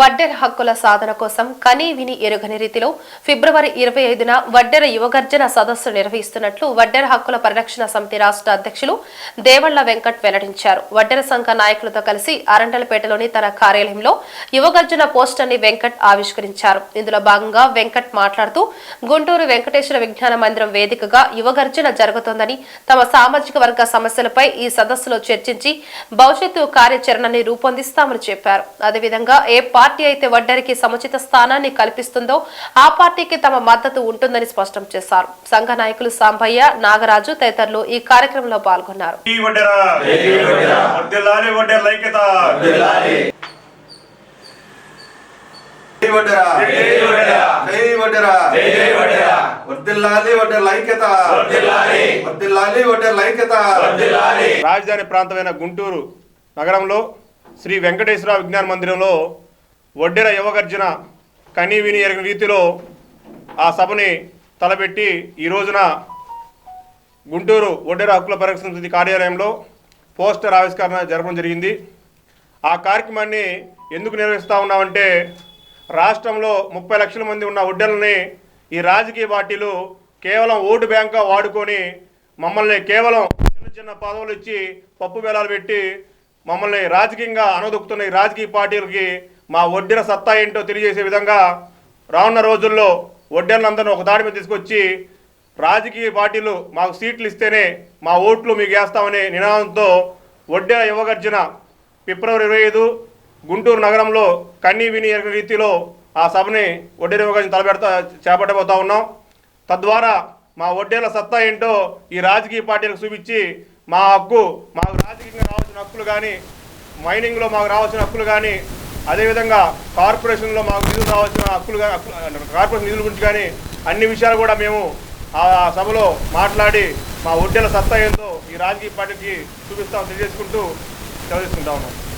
వడ్డెర హక్కుల సాధన కోసం కనీ విని ఎరుగని రీతిలో ఫిబ్రవరి ఇరవై ఐదున వడ్డెర యువగర్జన సదస్సు నిర్వహిస్తున్నట్లు వడ్డెర హక్కుల పరిరక్షణ సమితి రాష్ట్ర అధ్యక్షులు దేవళ్ళ వెంకట్ వెల్లడించారు. వడ్డెర సంఘ నాయకులతో కలిసి అరండలపేటలోని తన కార్యాలయంలో యువగర్జన పోస్టర్ని వెంకట్ ఆవిష్కరించారు. ఇందులో భాగంగా వెంకట్ మాట్లాడుతూ గుంటూరు వెంకటేశ్వర విజ్ఞాన మందిరం వేదికగా యువగర్జన జరుగుతోందని తమ సామాజిక వర్గ సమస్యలపై ఈ సదస్సులో చర్చించి భవిష్యత్తు కార్యాచరణని రూపొందిస్తామని చెప్పారు. అదేవిధంగా ఏ పార్టీ అయితే వడ్డరికి సముచిత స్థానాన్ని కల్పిస్తుందో ఆ పార్టీకి తమ మద్దతు ఉంటుందని స్పష్టం చేశారు. సంఘ నాయకులు సాంబయ్య నాగరాజు తదితరులు ఈ కార్యక్రమంలో పాల్గొన్నారు. రాజధాని ప్రాంతమైన గుంటూరు నగరంలో శ్రీ వెంకటేశ్వర విజ్ఞాన మందిరంలో వడ్డెర యువగర్జన కనీ విని రీతిలో ఆ సభని తలపెట్టి ఈ రోజున గుంటూరు ఒడ్డెర హక్కుల పరిరక్షణ సమితి కార్యాలయంలో పోస్టర్ ఆవిష్కరణ జరపడం జరిగింది. ఆ కార్యక్రమాన్ని ఎందుకు నిర్వహిస్తూ ఉన్నామంటే రాష్ట్రంలో ముప్పై లక్షల మంది ఉన్న ఒడ్డెలని ఈ రాజకీయ పార్టీలు కేవలం ఓటు బ్యాంక్గా వాడుకొని మమ్మల్ని కేవలం చిన్న చిన్న పదవులు ఇచ్చి పప్పు వేలాలు పెట్టి మమ్మల్ని రాజకీయంగా అనదొక్కుతున్న ఈ రాజకీయ పార్టీలకి మా వడ్డీల సత్తా ఏంటో తెలియజేసే విధంగా రానున్న రోజుల్లో ఒడ్డెర్లందరినీ ఒక దాడి మీద తీసుకొచ్చి రాజకీయ పార్టీలు మాకు సీట్లు ఇస్తేనే మా ఓట్లు మీకు వేస్తామనే నినాదంతో ఒడ్డెర యువగర్జన ఫిబ్రవరి ఇరవై ఐదు గుంటూరు నగరంలో కన్నీ విని రీతిలో ఆ సభని ఒడ్డెర యువగర్జన తలబెడతా చేపట్టబోతా ఉన్నాం. తద్వారా మా వడ్డేల సత్తా ఏంటో ఈ రాజకీయ పార్టీలకు చూపించి మా హక్కు మాకు రాజకీయంగా రావాల్సిన హక్కులు కానీ మైనింగ్లో మాకు రావాల్సిన హక్కులు కానీ అదేవిధంగా కార్పొరేషన్లో మాకు నిధులు రావాల్సిన హక్కులు హక్కు- కార్పొరేషన్ నిధుల గురించి కానీ అన్ని విషయాలు కూడా మేము ఆ సభలో మాట్లాడి మా ఒడ్డెల సత్తా ఏందో ఈ రాజకీయ పార్టీకి చూపిస్తామని తెలియజేసుకుంటూ సెలవు ఉన్నాం.